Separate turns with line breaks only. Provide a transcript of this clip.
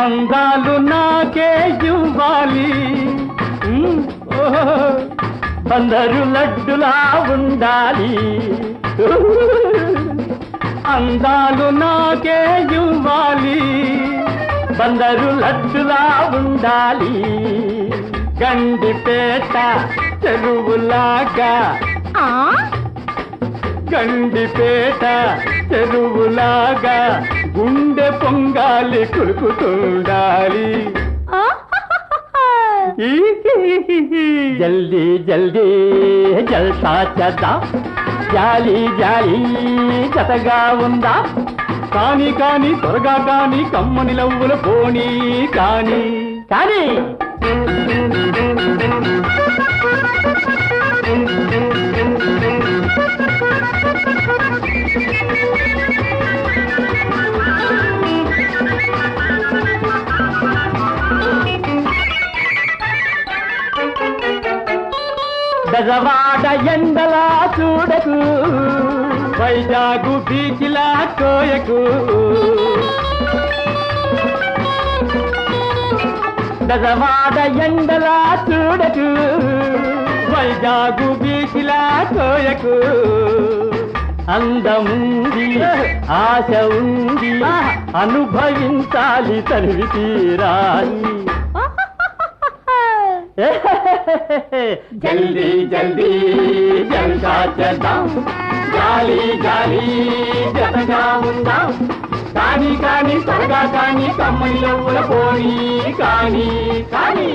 అందాలు నాకే ఇవ్వాలి ఉమ్, ఓహో, అందరూ లడ్డులా ఉండాలి అందాలు నాకే ఇవ్వాలి బందరు లడ్డులా ఉండాలి గండిపేట చెరువులాగా. గండిపేట చెరువులాగా. గుండె పొంగాలి కులుకుతుండాలి జల్దీ జల్దీ జల్సా చేద్దాం జాలి జాలి జతగా ఉందా? కాని కాని త్వరగా కాని కమ్మని లవ్వుల పోనీ కాని. కాని బెజవాడ ఎండలా చూడకు వైజాగు బీచ్లా కోయకు. బెజవాడ ఎండలా చూడకు వైజాగు బీచ్లా కోయకు. అందముంది ఆశ ఉంది అనుభవించాలి తనివి తీరాలి. జల్దీ జల్దీ జల్సా చేద్దాం జాలి జాలి జతగా ఉందాం. కానీ కానీ త్వరగా కానీ కమ్మని లవ్వుల పోనీ కానీ కానీ.